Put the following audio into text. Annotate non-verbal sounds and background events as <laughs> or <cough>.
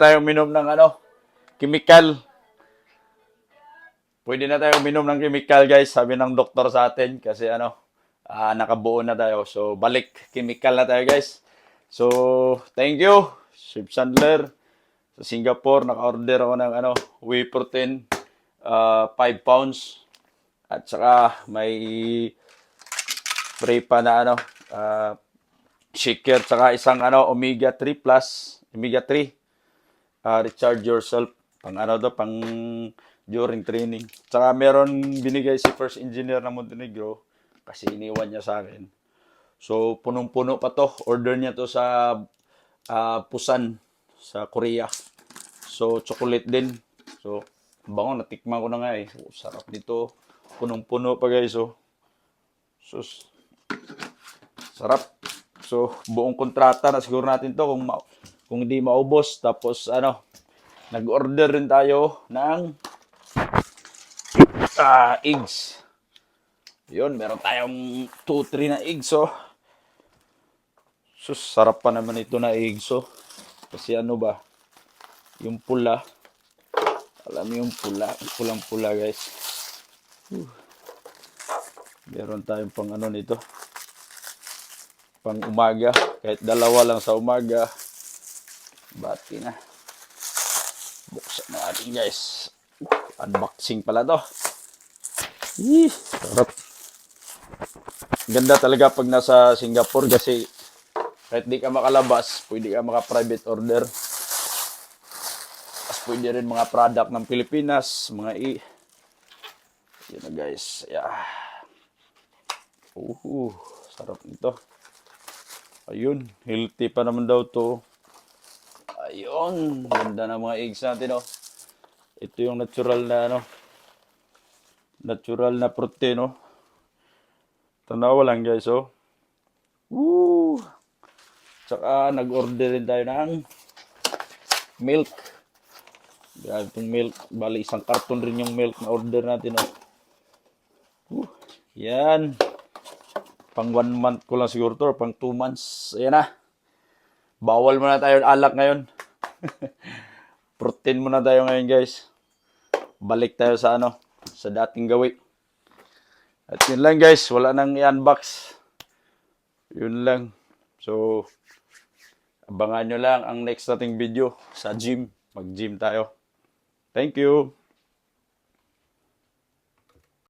tayo minom ng ano, chemical. Pwede na tayo minom ng chemical guys, sabi ng doktor sa atin kasi ano, ah, nakabuo na tayo. So balik chemical na tayo guys. So thank you, Chef Sandler. Sa Singapore, naka-order ako ng ano, whey protein, ah, 5 pounds. At saka may free pa na ano, ah, shaker, saka isang ano, omega 3 plus, omega 3 uh, recharge yourself. Pang ano to pang during training. Tsaka meron binigay si first engineer ng Montenegro kasi iniwan niya sa akin. So punong-puno pa to. Order niya to sa ah, Busan sa Korea. So chocolate din. So ang bango natikman ko na nga eh. Oh, sarap nito. Punong-puno pa guys oh. Sus. Sarap. So buong kontrata na siguro natin to kung ma- kung hindi maubos tapos ano nag-order rin tayo ng ah, eggs. Yun meron tayong 2-3 na eggs oh. Sus sarap pa naman ito na eggs oh. Kasi ano ba yung pula alam yung pula pulang pula guys. Whew. meron tayong pang ano nito pang umaga. Kahit dalawa lang sa umaga Bati na. Buksan na natin guys. Unboxing pala to. Ih, sarap. Ganda talaga pag nasa Singapore kasi kahit di ka makalabas, pwede ka maka-private order. Tapos pwede rin mga product ng Pilipinas, mga i... Yan na guys. Yeah. Uhu, sarap nito. Ayun, healthy pa naman daw to. Ayun, ganda ng mga eggs natin, oh. Ito yung natural na, ano, natural na protein, oh. Tanawa lang, guys, oh. Woo! Tsaka, nag-order rin tayo ng milk. Grabe itong milk. Bali, isang karton rin yung milk na order natin, oh. Woo! Yan. Pang one month ko lang siguro to, or pang two months. Ayan na. Bawal muna tayo alak ngayon. <laughs> Protein muna tayo ngayon, guys. Balik tayo sa ano, sa dating gawi. At yun lang, guys. Wala nang i-unbox. Yun lang. So, abangan nyo lang ang next nating video sa gym. Mag-gym tayo. Thank you.